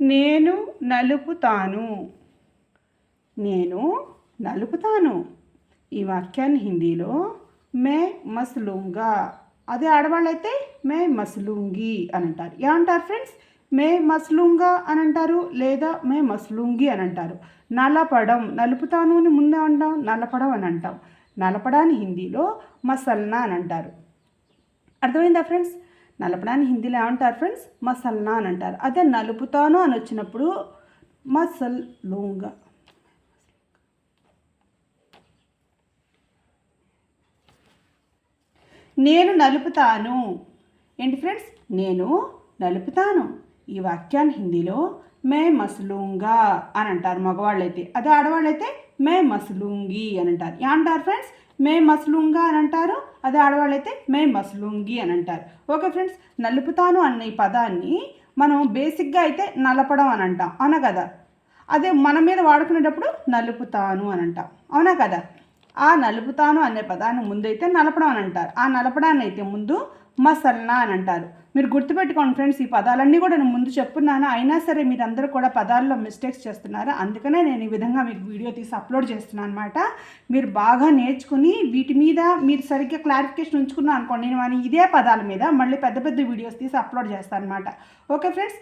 నేను నలుపుతాను. నేను నలుపుతాను. ఈ వాక్యాన్ని హిందీలో మే మస్లుంగా. అదే ఆడవాళ్ళైతే మే మస్లుంగి అని అంటారు ఏమంటారు ఫ్రెండ్స్? మే మస్లుంగా అని అంటారు లేదా మే మస్లుంగి అని అంటారు నలపడం నలుపుతాను అని ముందే అంటాం నలపడం అని అంటాం. నలపడాన్ని హిందీలో మసల్నా అని అంటారు. అర్థమైందా ఫ్రెండ్స్? నలపడాన్ని హిందీలో ఏమంటారు ఫ్రెండ్స్? మసల్నా అని అంటారు. అదే నలుపుతాను అని వచ్చినప్పుడు మసల్ లూంగా నేను నలుపుతాను. ఏంటి ఫ్రెండ్స్? నేను నలుపుతాను. ఈ వాక్యాన్ని హిందీలో మే మసలుంగా అని అంటారు మగవాళ్ళైతే. అదే ఆడవాళ్ళైతే మే మసలుంగి అని అంటారు. ఏమంటారు ఫ్రెండ్స్? మే మస్లుంగా అని అంటారు అదే ఆడవాళ్ళు అయితే మే మస్లుంగి అని అంటారు. ఓకే ఫ్రెండ్స్ నలుపుతాను అన్న ఈ పదాన్ని మనం బేసిక్గా అయితే నలపడం అని అంటాం అవునా కదా? అదే మన మీద వాడుకునేటప్పుడు నలుపుతాను అని అంటాం అవునా కదా? ఆ నలుపుతాను అనే పదాన్ని ముందైతే నలపడం అని అంటారు. ఆ నలపడాన్ని అయితే ముందు మసల్నా అని అంటారు. మీరు గుర్తుపెట్టుకోండి ఫ్రెండ్స్ ఈ పదాలన్నీ కూడా నేను ముందు చెప్పున్నాను. అయినా సరే మీరందరూ కూడా పదాల్లో మిస్టేక్స్ చేస్తున్నారు. అందుకనే నేను ఈ విధంగా మీకు వీడియో తీసి అప్లోడ్ చేస్తున్నాను అనమాట మీరు బాగా నేర్చుకుని వీటి మీద మీరు సరిగ్గా క్లారిఫికేషన్ ఉంచుకున్నాను అనుకోండి నేను ఇదే పదాల మీద మళ్ళీ పెద్ద పెద్ద వీడియోస్ తీసి అప్లోడ్ చేస్తాను అనమాట ఓకే ఫ్రెండ్స్?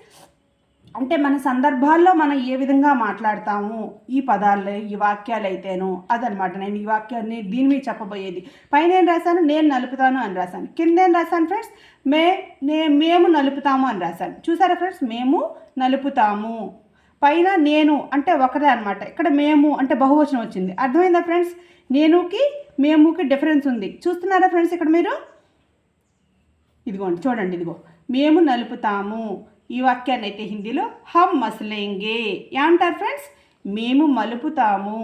అంటే మన సందర్భాల్లో మనం ఏ విధంగా మాట్లాడతాము ఈ పదాలు ఈ వాక్యాలు అయితేను అదనమాట. నేను ఈ వాక్యాన్ని దీని మీద చెప్పబోయేది. పైన ఏం రాశాను? నేను నలుపుతాను అని రాశాను. కింద ఏం రాశాను ఫ్రెండ్స్? మే నే మేము నలుపుతాము అని రాశాను. చూసారా ఫ్రెండ్స్? మేము నలుపుతాము. పైన నేను అంటే ఒకటే అనమాట ఇక్కడ మేము అంటే బహువచనం వచ్చింది. అర్థమైందా ఫ్రెండ్స్? నేనుకి మేముకి డిఫరెన్స్ ఉంది. చూస్తున్నారా ఫ్రెండ్స్ ఇక్కడ మీరు? ఇదిగోండి చూడండి ఇదిగో. మేము నలుపుతాము. ఈ వాక్యాన్ని అయితే హిందీలో హమ్ మసలేంగే. ఏమంటారు ఫ్రెండ్స్? మేము మలుపుతాము.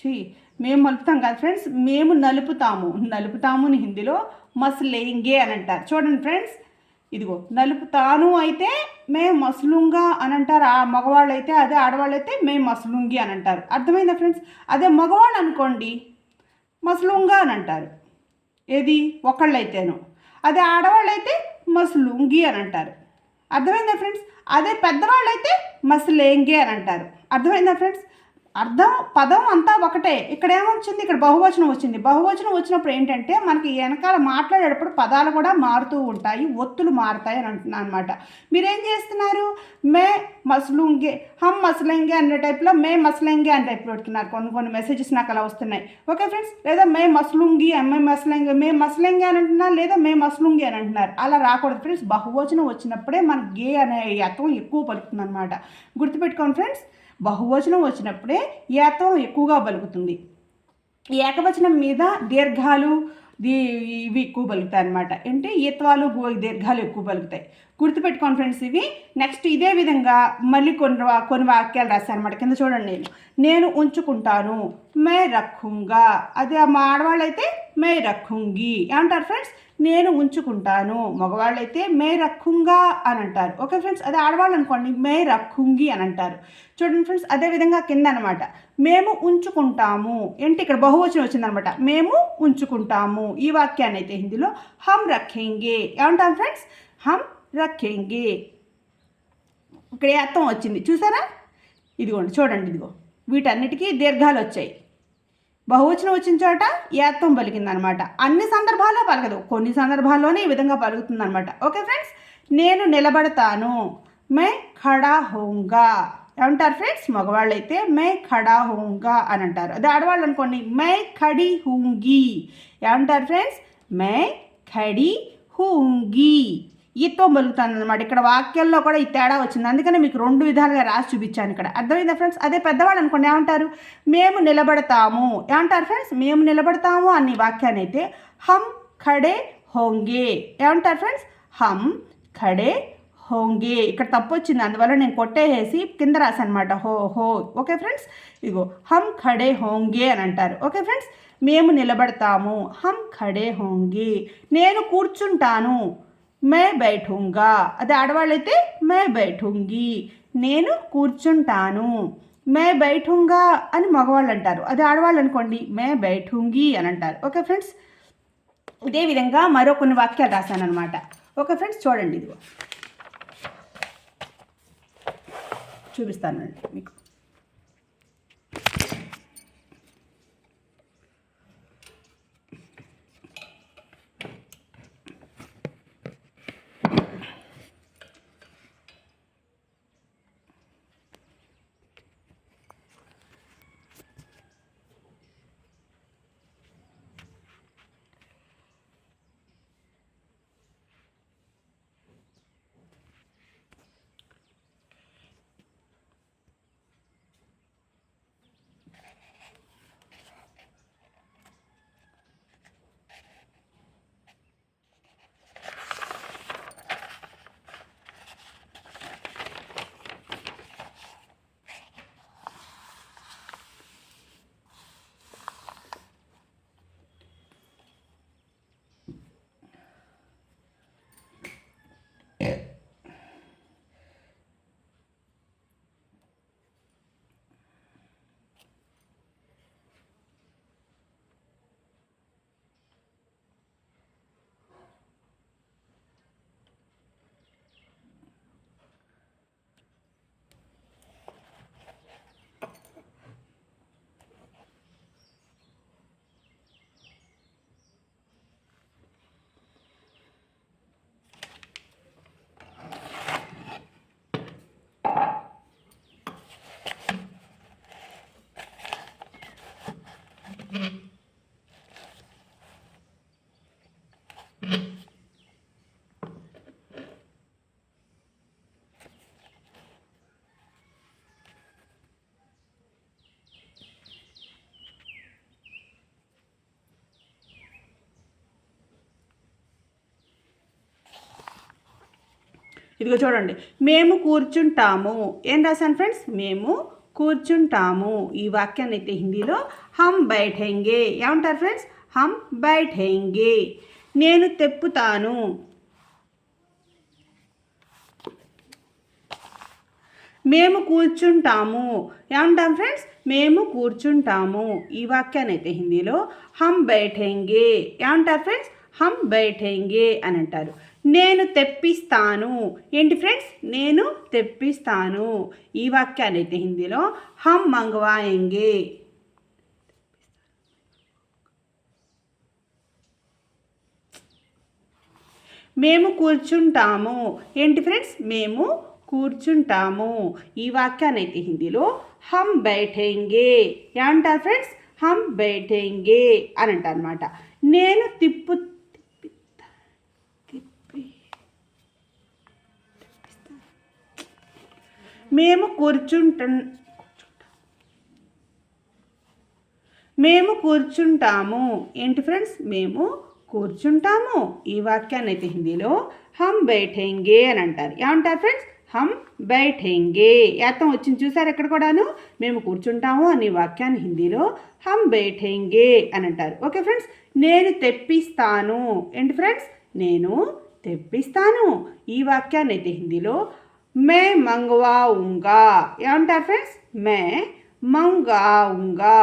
ఛీ మేము మలుపుతాం కదా ఫ్రెండ్స్ మేము నలుపుతాము. నలుపుతాము అని హిందీలో మసలేంగే అని అంటారు. చూడండి ఫ్రెండ్స్ ఇదిగో నలుపుతాను అయితే మేము మసలుంగా అని అంటారు. ఆ మగవాళ్ళు అయితే అదే ఆడవాళ్ళు అయితే మేము మసలుంగి అని అంటారు. అర్థమైందా ఫ్రెండ్స్? అదే మగవాళ్ళు అనుకోండి మసలుంగా అని అంటారు. ఏది? ఒకళ్ళైతేను. అదే ఆడవాళ్ళైతే మసలుంగి అని అంటారు. అర్థమైందా ఫ్రెండ్స్? అదే పెద్దవాళ్ళు అయితే మసలేంగే అని అంటారు. అర్థమైందా ఫ్రెండ్స్? అర్థం పదం అంతా ఒకటే. ఇక్కడ ఏమొచ్చింది? ఇక్కడ బహువచనం వచ్చింది. బహువచనం వచ్చినప్పుడు ఏంటంటే మనకి వెనకాల మాట్లాడేటప్పుడు పదాలు కూడా మారుతూ ఉంటాయి ఒత్తులు మారుతాయి అని అంటున్నాను అనమాట మీరేం చేస్తున్నారు? మే మసలుంగే హమ్ మసలంగే అనే టైప్లో మే మసలంగే అనే టైప్లో పెడుతున్నారు కొన్ని కొన్ని మెసేజెస్ నాకు అలా వస్తున్నాయి. Okay friends? లేదా మే మసలుంగి మే మసలంగి మే మసలింగి అని అంటున్నారు లేదా మే మసలుంగి అని అంటున్నారు. అలా రాకూడదు ఫ్రెండ్స్. బహువచనం వచ్చినప్పుడే మనకి గే అనే అర్థం ఎక్కువ పలుకుతుంది అనమాట గుర్తుపెట్టుకోండి ఫ్రెండ్స్. బహువచనం వచ్చినప్పుడే ఏత్వం ఎక్కువగా పలుకుతుంది ఏకవచనం మీద దీర్ఘాలు దీ ఇవి ఎక్కువ పలుకుతాయి అనమాట అంటే ఈత్వాలు దీర్ఘాలు ఎక్కువ పలుకుతాయి గుర్తుపెట్టుకోండి ఫ్రెండ్స్ ఇవి. నెక్స్ట్ ఇదే విధంగా మళ్ళీ కొన్ని కొన్ని వాక్యాలు రాశాను అనమాట కింద చూడండి నేను. నేను ఉంచుకుంటాను మే రఖుంగా అదే మా ఆడవాళ్ళైతే మే రఖుంగి ఏమంటారు ఫ్రెండ్స్ నేను ఉంచుకుంటాను. మగవాళ్ళైతే మే రఖుంగా అని అంటారు. ఓకే ఫ్రెండ్స్ అదే ఆడవాళ్ళు అనుకోండి మే రఖుంగి అని అంటారు. చూడండి ఫ్రెండ్స్ అదే విధంగా కింద అనమాట మేము ఉంచుకుంటాము. ఏంటి? ఇక్కడ బహువచనం వచ్చిందనమాట మేము ఉంచుకుంటాము. ఈ వాక్యాన్ని అయితే హిందీలో హమ్ రఖేంగే ఏమంటాం ఫ్రెండ్స్ హమ్ రఖేంగే ఇక్కడ అర్థం వచ్చింది. చూసారా? ఇదిగోండి చూడండి ఇదిగో. వీటన్నిటికీ దీర్ఘాలు వచ్చాయి. బహువచనం వచ్చిన చోట ఏత్వం పలికిందనమాట. అన్ని సందర్భాల్లో పలకదు. కొన్ని సందర్భాల్లోనే ఈ విధంగా పలుకుతుంది అనమాట ఓకే ఫ్రెండ్స్? నేను నిలబడతాను. మే ఖడా హోంగా. ఏమంటారు ఫ్రెండ్స్? మగవాళ్ళు అయితే మే ఖడా హోంగా అని అంటారు. అదే ఆడవాళ్ళు అనుకోండి. మే ఖడి హూంగి. ఏమంటారు ఫ్రెండ్స్? మే ఖడి హూంగి. అనమాట ఇక్కడ వాక్యాల్లో కూడా ఈ తేడా వచ్చింది. అందుకనే మీకు రెండు విధాలుగా రాసి చూపించాను ఇక్కడ. అర్థమైందా ఫ్రెండ్స్ అదే పెద్దవాళ్ళు అనుకోండి ఏమంటారు? మేము నిలబడతాము. ఏమంటారు ఫ్రెండ్స్ మేము నిలబడతాము అనే వాక్యాన్ని అయితే హమ్ ఖడే హోంగే. ఏమంటారు ఫ్రెండ్స్ హమ్ ఖడే హోంగే. ఇక్కడ తప్పు వచ్చింది. అందువల్ల నేను కొట్టేసి కింద రాశాను అనమాట హో హో. ఓకే ఫ్రెండ్స్ ఇగో హమ్ ఖడే హోంగే అని అంటారు. ఓకే ఫ్రెండ్స్ మేము నిలబడతాము. హమ్ ఖడే హోంగే. నేను కూర్చుంటాను. మే బైఠుంగా అదే ఆడవాళ్ళైతే మే బైఠుంగి నేను కూర్చుంటాను మే బైఠుంగా అని మగవాళ్ళు అంటారు అదే ఆడవాళ్ళు అనుకోండి మే బైఠుంగి అని అంటారు ఓకే ఫ్రెండ్స్ ఇదే విధంగా మరో కొన్ని వాక్యాలు రాశాను అనమాట ఓకే ఫ్రెండ్స్ చూడండి ఇదిగో చూపిస్తానండి మీకు ఇదిగో చూడండి మేము కూర్చుంటాము. ఏం రాశాను ఫ్రెండ్స్ మేము కూర్చుంటాము. ఈ వాక్యాన్ని అయితే హిందీలో హమ్ బైఠెంగే. ఏమంటారు ఫ్రెండ్స్? హమ్ బైఠెంగే. నేను తెప్పుతాను. మేము కూర్చుంటాము. ఏమంటాం ఫ్రెండ్స్? మేము కూర్చుంటాము. ఈ వాక్యాన్ని అయితే హిందీలో హమ్ బైఠెంగే. ఏమంటారు ఫ్రెండ్స్? హమ్ బైఠెంగే అని అంటారు. నేను తెప్పిస్తాను. ఏంటి ఫ్రెండ్స్? నేను తెప్పిస్తాను. ఈ వాక్యాన్ని అయితే హిందీలో హమ్ మంగవాయంగే మేము కూర్చుంటాము. ఏంటి ఫ్రెండ్స్? మేము కూర్చుంటాము. ఈ వాక్యాన్ని అయితే హిందీలో హమ్ బైఠెంగే. ఏమంటారు ఫ్రెండ్స్? హమ్ బైఠెంగే అని అంటారు అనమాట నేను తిప్పు మేము కూర్చుంట మేము కూర్చుంటాము. ఏంటి ఫ్రెండ్స్? మేము కూర్చుంటాము. ఈ వాక్యాన్ని అయితే హిందీలో హమ్ బైఠేంగే అని అంటారు. ఏమంటారు ఫ్రెండ్స్? హమ్ బైఠేంగే. యాతం వచ్చింది చూసారు ఎక్కడ కూడాను? మేము కూర్చుంటాము అనే వాక్యాన్ని హిందీలో హమ్ బైఠేంగే అని అంటారు. Okay friends? నేను తెప్పిస్తాను. ఏంటి ఫ్రెండ్స్? నేను తెప్పిస్తాను. ఈ వాక్యాన్ని అయితే హిందీలో మే మంగవావుంగా ఏమంటారు ఫ్రెండ్స్ మే మంగవావుంగా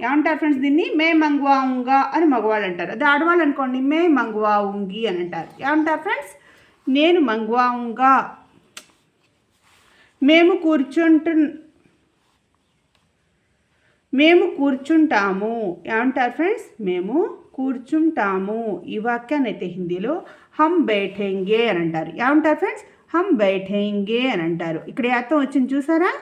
ఏమంటారు ఫ్రెండ్స్ దీన్ని మే మంగవావుంగా అని మగవాళ్ళు అంటారు అది ఆడవాళ్ళు అనుకోండి మే మంగవావుంగి అని అంటారు ఏమంటారు ఫ్రెండ్స్ నేను మంగవావుంగా మేము కూర్చుంటు మేము కూర్చుంటాము ఏమంటారు ఫ్రెండ్స్ మేము కూర్చుంటాము ఈ వాక్యాన్ని అయితే హిందీలో హమ్ బేఠెంగే అని అంటారు. ఏమంటారు ఫ్రెండ్స్ హమ్ బైఠేంగే అని అంటారు. ఇక్కడ యాత్తం వచ్చింది చూసారా?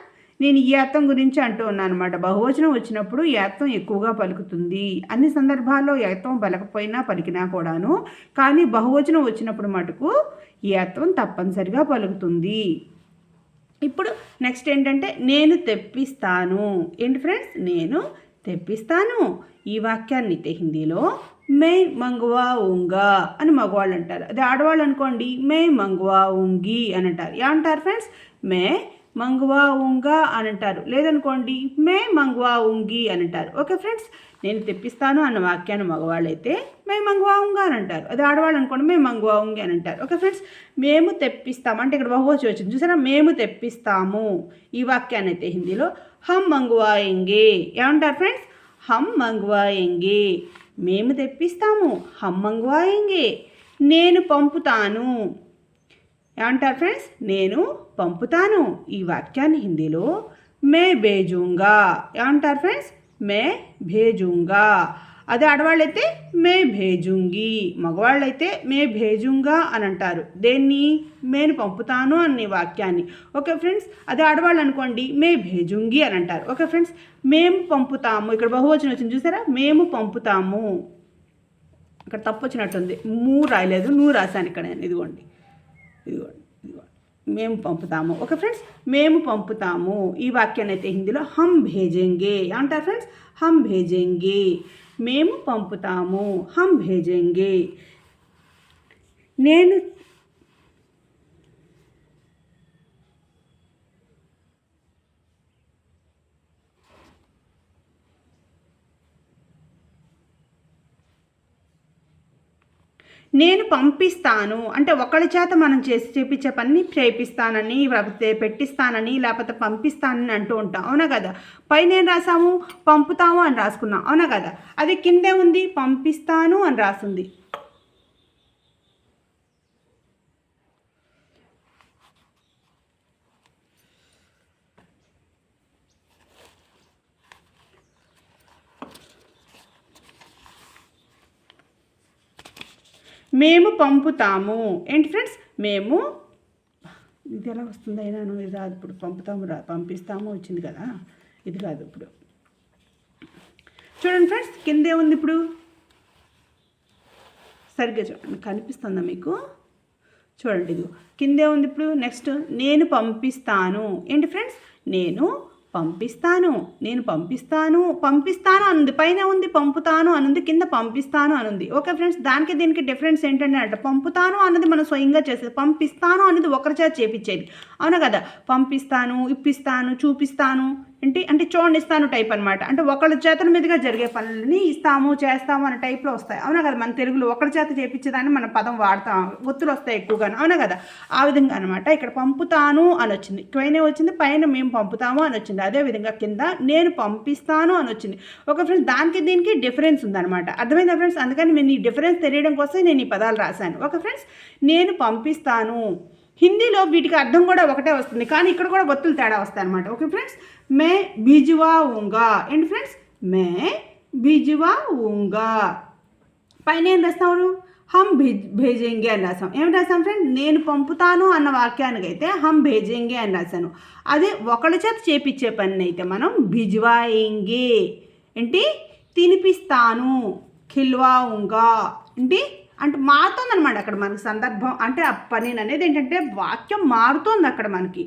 నేను ఈ అర్థం గురించి అంటూ ఉన్నాను అనమాట బహువచనం వచ్చినప్పుడు యాత్తం ఎక్కువగా పలుకుతుంది. అన్ని సందర్భాల్లో యత్వం పలకపోయినా పలికినా కూడాను. కానీ బహువచనం వచ్చినప్పుడు మటుకు ఈ అర్థం తప్పనిసరిగా పలుకుతుంది. ఇప్పుడు నెక్స్ట్ ఏంటంటే నేను తెప్పిస్తాను. ఏంటి ఫ్రెండ్స్? నేను తెప్పిస్తాను. ఈ వాక్యాన్ని హిందీలో మే మంగువా ఉంగా అని మగవాళ్ళు అంటారు. అదే ఆడవాళ్ళు అనుకోండి మే మంగువా ఉంగి అని అంటారు. ఏమంటారు ఫ్రెండ్స్ మే మంగువా ఉంగా అని అంటారు. లేదనుకోండి మే మంగువా ఉంగి అని అంటారు. ఓకే ఫ్రెండ్స్ నేను తెప్పిస్తాను అన్న వాక్యాన్ని మగవాళ్ళు అయితే మే మంగువా ఉంగా అని అంటారు. అది ఆడవాళ్ళు అనుకోండి మే మంగువా ఉంగి అని అంటారు. ఓకే ఫ్రెండ్స్ మేము తెప్పిస్తాము. అంటే ఇక్కడ బహువచ్చి వచ్చింది. చూసారా? మేము తెప్పిస్తాము. ఈ వాక్యాన్ని అయితే హిందీలో హమ్ మంగువాయింగే ఏమంటారు ఫ్రెండ్స్ హమ్ మంగువాయింగే మేము తెప్పిస్తాము హమ్మంగ్వాయింగే నేను పంపుతాను. ఏమంటారు ఫ్రెండ్స్ నేను పంపుతాను. ఈ వాక్యాన్ని హిందీలో మే భేజుంగా. ఏమంటారు ఫ్రెండ్స్ మే భేజుంగా. అదే ఆడవాళ్ళైతే మే భేజుంగి మగవాళ్ళైతే మే భేజుంగా అని అంటారు. దేన్ని? మేను పంపుతాను అనే వాక్యాన్ని. ఓకే ఫ్రెండ్స్ అదే ఆడవాళ్ళు అనుకోండి మే భేజుంగి అని అంటారు. ఓకే ఫ్రెండ్స్ మేము పంపుతాము. ఇక్కడ బహువచనం వచ్చింది చూసారా? మేము పంపుతాము. ఇక్కడ తప్పు వచ్చినట్టుంది. మూ రాయలేదు నువ్వు రాశాను ఇక్కడ నేను. ఇదిగోండి. ఇదిగోండి ఇదిగోండి. మేము పంపుతాము. ఓకే ఫ్రెండ్స్ మేము పంపుతాము. ఈ వాక్యాన్ని అయితే హిందీలో హమ్ భేజెంగే అంటారు ఫ్రెండ్స్. హమ్ భేజెంగే. మేము పంపుతాము. హం భేజెంగే. నేను నేను పంపిస్తాను. అంటే ఒకళ్ళ చేత మనం చేసి చేపించే పని చేపిస్తానని లేకపోతే పెట్టిస్తానని లేకపోతే పంపిస్తానని అంటూ ఉంటాం. అవునా కదా? పైన ఏం రాసాము పంపుతాము అని రాసుకున్నాం. అవునా కదా? అది కిందే ఉంది పంపిస్తాను అని రాసింది. మేము పంపుతాము. ఏంటి ఫ్రెండ్స్? మేము ఇది ఎలా వస్తుంది అయినా ఇది రాదు ఇప్పుడు. పంపుతాము రా పంపిస్తాము వచ్చింది కదా. ఇది రాదు ఇప్పుడు. చూడండి ఫ్రెండ్స్ కిందే ఉంది ఇప్పుడు. సరిగ్గా చూడండి కనిపిస్తుందా మీకు? చూడండి ఇది కిందే ఉంది ఇప్పుడు నెక్స్ట్ నేను పంపిస్తాను. ఏంటి ఫ్రెండ్స్? నేను పంపిస్తాను నేను పంపిస్తాను పంపిస్తాను అనుంది పైన ఉంది పంపుతాను అనుంది కింద పంపిస్తాను అనుంది. ఓకే ఫ్రెండ్స్ దానికి దీనికి డిఫరెన్స్ ఏంటంటే అంటే పంపుతాను అన్నది మనం స్వయంగా చేసేది పంపిస్తాను అనేది ఒకరిచేత చేపించేది. అవునా కదా? పంపిస్తాను ఇప్పిస్తాను చూపిస్తాను. ఏంటి అంటే చూడండి ఇస్తాను టైప్ అనమాట అంటే ఒకళ్ళ చేతుల మీదుగా జరిగే పనులని ఇస్తాము చేస్తాము అనే టైప్లో వస్తాయి. అవునా కదా? మన తెలుగులో ఒకళ్ళ చేత చేపించేదాన్ని మన పదం వాడతాం. ఒత్తులు వస్తాయి ఎక్కువగాను అవునా కదా? ఆ విధంగా అనమాట ఇక్కడ పంపుతాను అని వచ్చింది. ట్రైనే వచ్చింది పైన మేము పంపుతాము అని వచ్చింది. అదే విధంగా కింద నేను పంపిస్తాను అని వచ్చింది. ఒక ఫ్రెండ్స్ దానికి దీనికి డిఫరెన్స్ ఉందన్నమాట. అర్థమైందా ఫ్రెండ్స్? అందుకని నేను ఈ డిఫరెన్స్ తెలియడం కోసం నేను ఈ పదాలు రాశాను. ఒక ఫ్రెండ్స్ నేను పంపిస్తాను. హిందీలో వీటికి అర్థం కూడా ఒకటే వస్తుంది. కానీ ఇక్కడ కూడా ఒత్తులు తేడా వస్తాయి అనమాట ఓకే ఫ్రెండ్స్? మే బిజువా ఉంగా. ఏంటి ఫ్రెండ్స్? మే బిజువా ఉంగా. పైన ఏం రాస్తాము హమ్ భేజ్ భేజెంగే అని రాసాం ఏమి రాసాం ఫ్రెండ్? నేను పంపుతాను అన్న వాక్యానికి అయితే హమ్ భేజెంగే అని రాశాను అదే ఒకళ్ళ చేత చేపించే పని అయితే మనం భిజ్వాయింగే ఏంటి? తినిపిస్తాను. ఖిల్వా ఉంగా. ఏంటి? అంటే మారుతుందనమాట అక్కడ మనకి సందర్భం. అంటే ఆ పని అనేది ఏంటంటే వాక్యం మారుతోంది అక్కడ మనకి.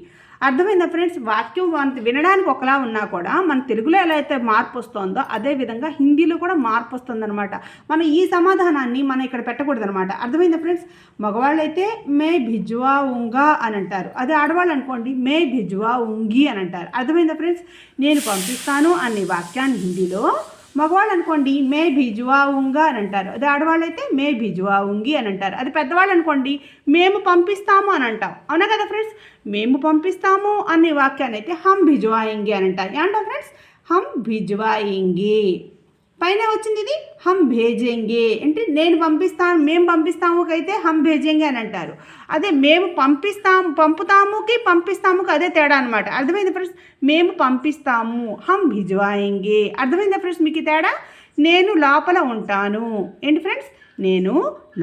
అర్థమైందా ఫ్రెండ్స్? వాక్యం మనకి వినడానికి ఒకలా ఉన్నా కూడా మన తెలుగులో ఎలా అయితే మార్పు వస్తుందో అదే విధంగా హిందీలో కూడా మార్పు వస్తుందన్నమాట. మనం ఈ సమాధానాన్ని మనం ఇక్కడ పెట్టకూడదు అనమాట అర్థమైందా ఫ్రెండ్స్? మగవాళ్ళు అయితే మే బిజ్వా ఉంగా అని అంటారు. అదే ఆడవాళ్ళు అనుకోండి మే భిజ్వా ఉంగి అని అంటారు. అర్థమైందా ఫ్రెండ్స్? నేను పంపిస్తాను అనే వాక్యాన్ని హిందీలో మగవాళ్ళు అనుకోండి మే భిజువా ఉంగా అని అంటారు. అదే ఆడవాళ్ళు అయితే మే భిజువా ఉంగి అని అంటారు. అది పెద్దవాళ్ళు అనుకోండి మేము పంపిస్తాము అని అంటాం. అవునా కదా ఫ్రెండ్స్ మేము పంపిస్తాము అనే వాక్యాన్ని అయితే హమ్ భిజువాయింగి అని అంటారు. ఏంటో ఫ్రెండ్స్ హమ్ భిజువాయింగి పైన వచ్చింది ఇది హమ్ భేజేంగే. అంటే నేను పంపిస్తాను మేము పంపిస్తాముకైతే అయితే హమ్ భేజేంగే అని అంటారు. అదే మేము పంపిస్తాము పంపుతాముకి పంపిస్తాముకి అదే తేడా అనమాట అర్థమైంది ఫ్రెండ్స్? మేము పంపిస్తాము హమ్ భిజవాయింగే. అర్థమైందా ఫ్రెండ్స్ మీకు తేడా? నేను లోపల ఉంటాను. ఏంటి ఫ్రెండ్స్? నేను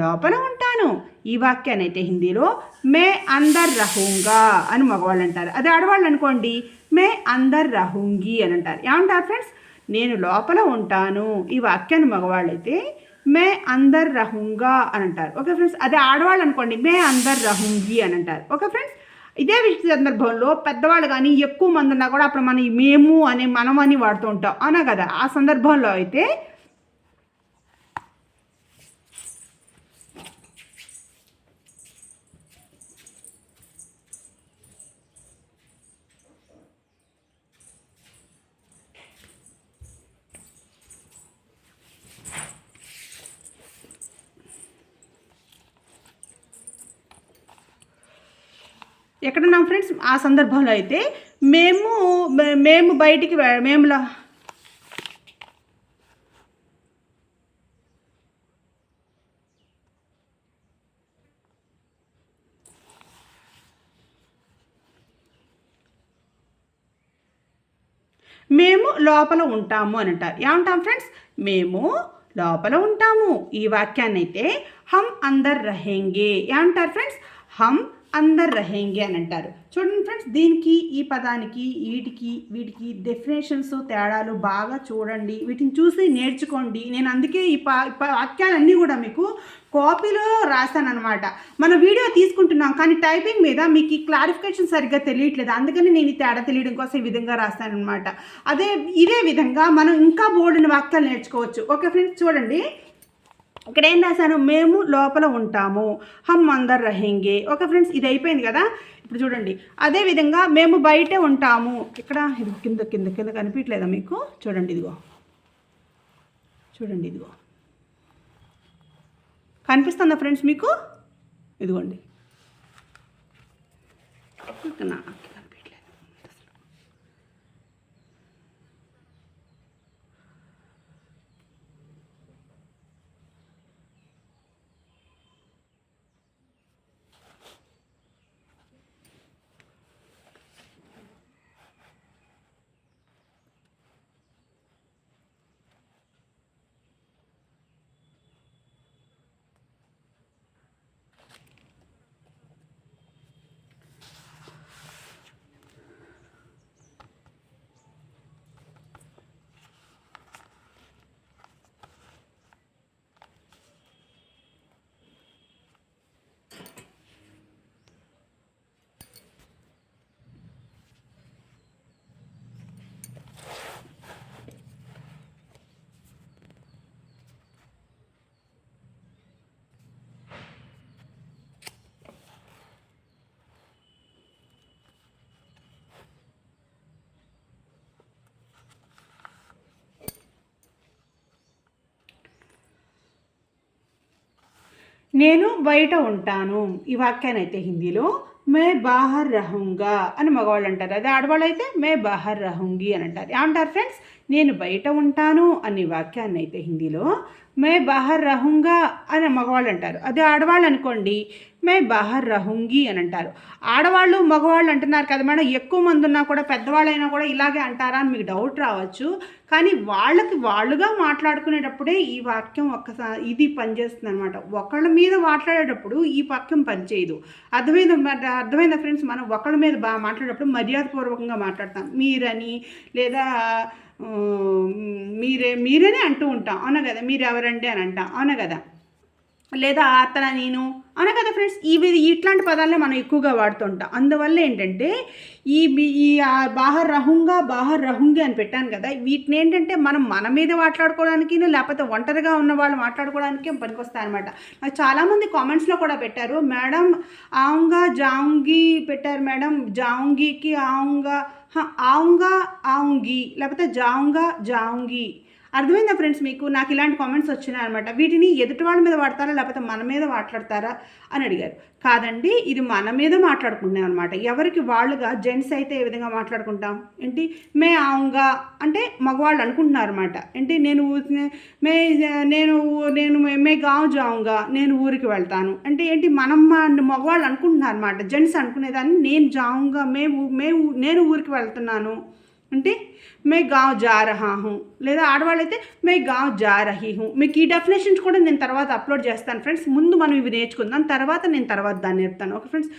లోపల ఉంటాను. ఈ వాక్యాన్ని అయితే హిందీలో మే అందర్ రహూంగా అని మగవాళ్ళు అంటారు. అదే ఆడవాళ్ళు అనుకోండి మే అందర్ రహూంగి అని అంటారు. ఏమంటారు ఫ్రెండ్స్? నేను లోపల ఉంటాను. ఈ వాక్యాన్ని మగవాళ్ళైతే మే అందర్ రహుంగా అని అంటారు. ఓకే ఫ్రెండ్స్ అదే ఆడవాళ్ళు అనుకోండి మే అందర్ రహుంగి అని అంటారు. ఓకే ఫ్రెండ్స్ ఇదే విషయ సందర్భంలో పెద్దవాళ్ళు కానీ ఎక్కువ మంది ఉన్నా కూడా అప్పుడు మనం మేము అని మనం అని వాడుతూ ఉంటాం. అవునా కదా? ఆ సందర్భంలో అయితే ఎక్కడన్నాం ఫ్రెండ్స్? ఆ సందర్భంలో అయితే మేము మేము బయటికి మేము మేము లోపల ఉంటాము అని అంటారు ఏమంటాం ఫ్రెండ్స్? మేము లోపల ఉంటాము. ఈ వాక్యాన్ని అయితే హమ్ అందర్ రహెంగే. ఏమంటారు ఫ్రెండ్స్? హమ్ అందరు రహేంగే అని అంటారు. చూడండి ఫ్రెండ్స్ దీనికి ఈ పదానికి వీటికి వీటికి డెఫినేషన్స్ తేడాలు బాగా చూడండి. వీటిని చూసి నేర్చుకోండి. నేను అందుకే ఈ పా వాక్యాలన్నీ కూడా మీకు కాపీలో రాశానమాట మన వీడియో తీసుకుంటున్నాం కానీ టైపింగ్ మీద మీకు ఈ క్లారిఫికేషన్ సరిగ్గా తెలియట్లేదు. అందుకని నేను ఈ తేడా తెలియడం కోసం ఈ విధంగా రాశానమాట అదే ఇదే విధంగా మనం ఇంకా బోర్డుని వాక్యాలు నేర్చుకోవచ్చు. ఓకే ఫ్రెండ్స్ చూడండి. ఇక్కడ ఏం రాశాను మేము లోపల ఉంటాము. హమ్ అందర్ రహేంగే. ఓకే ఫ్రెండ్స్ ఇది అయిపోయింది కదా? ఇప్పుడు చూడండి. అదే విధంగా మేము బయటే ఉంటాము. ఇక్కడ ఇది కింద కింద కింద కనిపించలేదా మీకు? చూడండి ఇదిగో. చూడండి ఇదిగో. కనిపిస్తుందా ఫ్రెండ్స్ మీకు? ఇదిగోండి. నేను బయట ఉంటాను. ఈ వాక్యాన్ని హిందీలో మే బాహర్ రహుంగా అని మగవాళ్ళు అంటారు. అదే ఆడవాళ్ళు అయితే మే బాహర్ రహుంగి అని అంటారు. ఏమంటారు ఫ్రెండ్స్? నేను బయట ఉంటాను అనే వాక్యాన్ని అయితే హిందీలో మే బాహర్ రహుంగా అని మగవాళ్ళు అంటారు. అదే ఆడవాళ్ళు అనుకోండి మే బాహర్ రహుంగి అని అంటారు ఆడవాళ్ళు మగవాళ్ళు అంటున్నారు కదా మేడం ఎక్కువ మంది ఉన్నా కూడా పెద్దవాళ్ళైనా కూడా ఇలాగే అంటారా అని మీకు డౌట్ రావచ్చు. కానీ వాళ్ళకి వాళ్ళుగా మాట్లాడుకునేటప్పుడే ఈ వాక్యం ఒక్కసారి ఇది పనిచేస్తుంది అనమాట ఒకళ్ళ మీద మాట్లాడేటప్పుడు ఈ వాక్యం పనిచేయదు. అర్థమైంది అర్థమైందా ఫ్రెండ్స్? మనం ఒకళ్ళ మీద బాగా మాట్లాడేటప్పుడు మర్యాదపూర్వకంగా మాట్లాడతాం. మీరని లేదా మీరే మీరనే అంటూ ఉంటాం. అవునా కదా? మీరు ఎవరండి అని అంటాం. అవునా కదా? లేదా అతన నేను? అవునా కదా ఫ్రెండ్స్ ఇవి ఇట్లాంటి పదాలే మనం ఎక్కువగా వాడుతుంటాం. అందువల్ల ఏంటంటే ఈ బి- ఈ బాహర్ రహుంగా బాహర్ రహుంగి అని పెట్టాను కదా వీటిని ఏంటంటే మనం మన మీద మాట్లాడుకోవడానికి లేకపోతే ఒంటరిగా ఉన్న వాళ్ళు మాట్లాడుకోవడానికి పనికొస్తాయి అనమాట నాకు చాలామంది కామెంట్స్లో కూడా పెట్టారు మేడం ఆంగా జాంగి పెట్టారు మేడం. జాంగికి ఆంగా ఆవుంగా ఆంగా ఆంగి లేకపోతే జాంగా జాంగి అర్థమైందా ఫ్రెండ్స్ మీకు? నాకు ఇలాంటి కామెంట్స్ వచ్చినాయి అనమాట వీటిని ఎదుటి వాళ్ళ మీద వాడతారా? లేకపోతే మన మీద మాట్లాడతారా? అని అడిగారు. కాదండి ఇది మన మీద మాట్లాడుకుంటున్నాం అనమాట ఎవరికి వాళ్ళుగా జెంట్స్ అయితే ఏ విధంగా మాట్లాడుకుంటాం? ఏంటి? మే ఆంగా అంటే మగవాళ్ళు అనుకుంటున్నారు అనమాట ఏంటి? నేను మే నేను నేను మే గావ్ జాంగా నేను ఊరికి వెళ్తాను. అంటే ఏంటి? మనం మా- మగవాళ్ళు అనుకుంటున్నారు అనమాట జెంట్స్ అనుకునేదాన్ని నేను జాంగా మే మేము మే నేను ఊరికి వెళ్తున్నాను. అంటే మే గావ్ జా రహా హూ లేదా ఆడవాళ్ళైతే మే గావ్ జా రహీ హూ మీకు ఈ డెఫినేషన్స్ కూడా నేను తర్వాత అప్లోడ్ చేస్తాను ఫ్రెండ్స్ ముందు మనం ఇవి నేర్చుకుందాం తర్వాత నేను తర్వాత దాన్ని నేర్పుతాను. ఓకే ఫ్రెండ్స్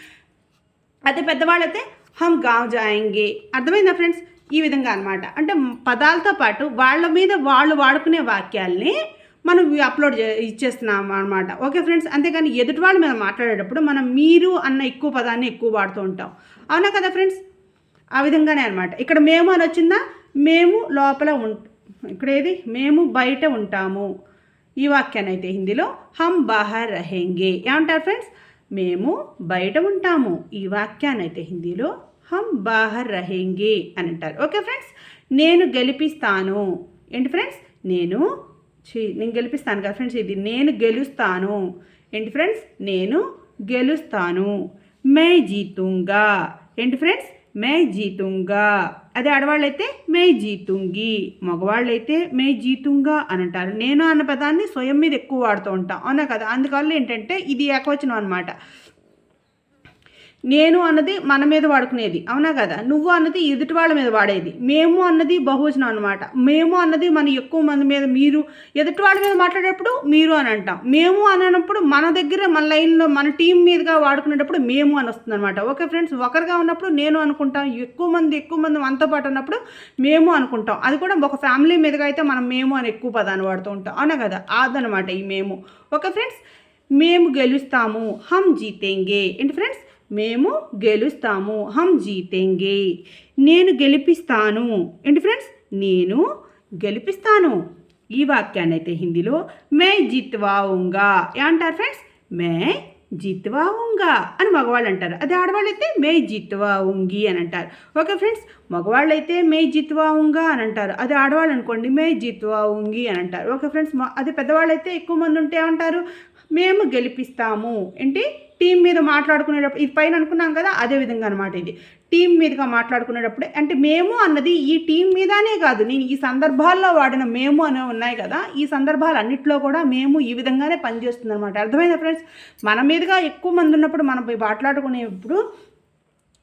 అదే పెద్దవాళ్ళైతే హమ్ గావ్ జాయింగే. అర్థమైందా ఫ్రెండ్స్ ఈ విధంగా అనమాట అంటే పదాలతో పాటు వాళ్ళ మీద వాళ్ళు వాడుకునే వాక్యాల్ని మనం అప్లోడ్ చే ఇచ్చేస్తున్నాం అనమాట ఓకే ఫ్రెండ్స్ అంతేకాని ఎదుటి వాళ్ళ మీద మాట్లాడేటప్పుడు మనం మీరు అన్న ఎక్కువ పదాన్ని ఎక్కువ వాడుతూ ఉంటాం. అవునా కదా ఫ్రెండ్స్ ఆ విధంగానే అనమాట ఇక్కడ మేము అని వచ్చిందా? మేము లోపల ఉం ఇక్కడేది? మేము బయట ఉంటాము. ఈ వాక్యాన్ని అయితే హిందీలో హమ్ బాహర్ రహెంగే. ఏమంటారు ఫ్రెండ్స్? మేము బయట ఉంటాము. ఈ వాక్యాన్ని అయితే హిందీలో హమ్ బాహర్ రహెంగే అని అంటారు. Okay friends? నేను గెలిపిస్తాను. ఏంటి ఫ్రెండ్స్? నేను నేను గెలిపిస్తాను కదా ఫ్రెండ్స్ ఇది? నేను గెలుస్తాను. ఏంటి ఫ్రెండ్స్? నేను గెలుస్తాను. మే జీతుంగా. ఏంటి ఫ్రెండ్స్? మే జీతుంగా. అదే ఆడవాళ్ళైతే మే జీతుంగి మగవాళ్ళైతే మే జీతుంగా అని అంటారు నేను అన్న పదాన్ని స్వయం మీద ఎక్కువ వాడుతూ ఉంటాం. అవునా కదా? అందువల్ల ఏంటంటే ఇది ఏకవచనం అనమాట నేను అన్నది మన మీద వాడుకునేది. అవునా కదా? నువ్వు అన్నది ఎదుటి వాళ్ళ మీద వాడేది. మేము అన్నది బహువచనం అనమాట మేము అన్నది మన ఎక్కువ మంది మీద మీరు ఎదుటి వాళ్ళ మీద మాట్లాడేటప్పుడు మీరు అని అంటాం. మేము అన్నప్పుడు మన దగ్గర మన లైన్లో మన టీం మీదుగా వాడుకునేటప్పుడు మేము అని వస్తుంది అనమాట ఓకే ఫ్రెండ్స్? ఒకరిగా ఉన్నప్పుడు నేను అనుకుంటాం. ఎక్కువ మంది ఎక్కువ మంది మనతో పాటు ఉన్నప్పుడు మేము అనుకుంటాం. అది కూడా ఒక ఫ్యామిలీ మీదుగా అయితే మనం మేము అని ఎక్కువ పదాన్ని వాడుతూ ఉంటాం. అవునా కదా? అదనమాట ఈ మేము. Okay friends? మేము గెలుస్తాము. హమ్ జీతేంగే. ఏంటి ఫ్రెండ్స్? మేము గెలుస్తాము. హమ్ జీతేంగే. నేను గెలిపిస్తాను. ఏంటి ఫ్రెండ్స్? నేను గెలిపిస్తాను. ఈ వాక్యాన్ని అయితే హిందీలో మే జిత్వావుంగా అంటారు ఫ్రెండ్స్? మే జిత్వావుంగా అని మగవాళ్ళు అంటారు. అదే ఆడవాళ్ళు అయితే మే జిత్వావుంగి అని అంటారు. Okay friends? మగవాళ్ళు అయితే మే జిత్వావుంగా అని అంటారు. అదే ఆడవాళ్ళు అనుకోండి మే జిత్వావుంగి అని అంటారు. Okay friends? అదే పెద్దవాళ్ళు అయితే ఎక్కువ మంది ఉంటే అంటారు మేము గెలిపిస్తాము. ఏంటి? టీం మీద మాట్లాడుకునేటప్పుడు ఇది పైన అనుకున్నాం కదా అదే విధంగా అనమాట ఇది. టీం మీదుగా మాట్లాడుకునేటప్పుడు అంటే మేము అన్నది ఈ టీం మీదనే కాదు. నేను ఈ సందర్భాల్లో వాడిన మేము అనే ఉన్నాయి కదా ఈ సందర్భాలు అన్నింటిలో కూడా మేము ఈ విధంగానే పనిచేస్తుంది అనమాట అర్థమైందా ఫ్రెండ్స్? మన మీదుగా ఎక్కువ మంది ఉన్నప్పుడు మనం మాట్లాడుకునేప్పుడు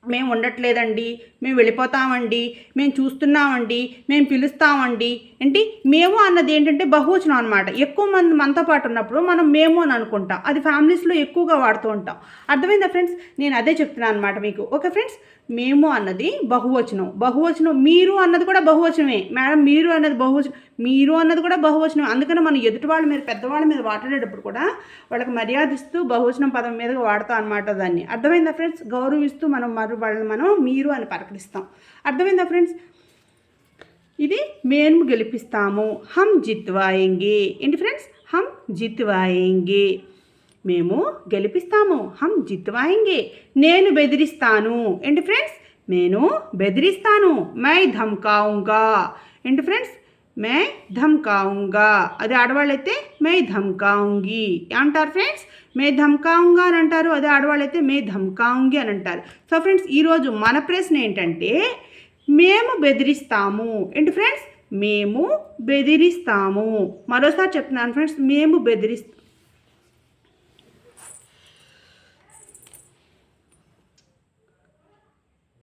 మేము ఉండట్లేదండి మేము వెళ్ళిపోతామండి మేము చూస్తున్నామండి మేము పిలుస్తామండి. ఏంటి? మేము అన్నది ఏంటంటే బహువచనం అనమాట ఎక్కువ మంది మనతో పాటు ఉన్నప్పుడు మనం మేము అని అనుకుంటాం. అది ఫ్యామిలీస్లో ఎక్కువగా వాడుతూ ఉంటాం. అర్థమైందా ఫ్రెండ్స్? నేను అదే చెప్తున్నాను అనమాట మీకు. Okay friends? మేము అన్నది బహువచనం. బహువచనం మీరు అన్నది కూడా బహువచనమే. మేడం మీరు అన్నది బహువచనం మీరు అన్నది కూడా బహువచనం అందుకని మనం ఎదుటి వాళ్ళ మీద పెద్దవాళ్ళ మీద మాట్లాడేటప్పుడు కూడా వాళ్ళకి మర్యాదిస్తూ బహువచనం పదం మీద వాడతాం అనమాట దాన్ని. అర్థమైందా ఫ్రెండ్స్? గౌరవిస్తూ మనం మరి వాళ్ళని మనం మీరు అని పలకరిస్తాం. అర్థమైందా ఫ్రెండ్స్? ఇది మేము గెలిపిస్తాము. హమ్ జిత్వాయింగే ఏంటి ఫ్రెండ్స్? హమ్ జిత్వాయింగే మేము గెలిపిస్తాము. హం జిత్వాయింగే. నేను బెదిరిస్తాను. ఏంటి ఫ్రెండ్స్? నేను బెదిరిస్తాను. మై ధమ్కావుంగా. ఏంటి ఫ్రెండ్స్? మే ధమ్కావుంగా. అది ఆడవాళ్ళైతే మే ధమ్కావుంగి అంటారు ఫ్రెండ్స్. మే ధమ్కావుంగా అని అంటారు. అదే ఆడవాళ్ళైతే మే ధమ్కావుంగి అని అంటారు. సో ఫ్రెండ్స్ ఈరోజు మన ప్రశ్న ఏంటంటే మేము బెదిరిస్తాము. ఏంటి ఫ్రెండ్స్? మేము బెదిరిస్తాము. మరోసారి చెప్తున్నాను ఫ్రెండ్స్ మేము బెదిరిస్తాము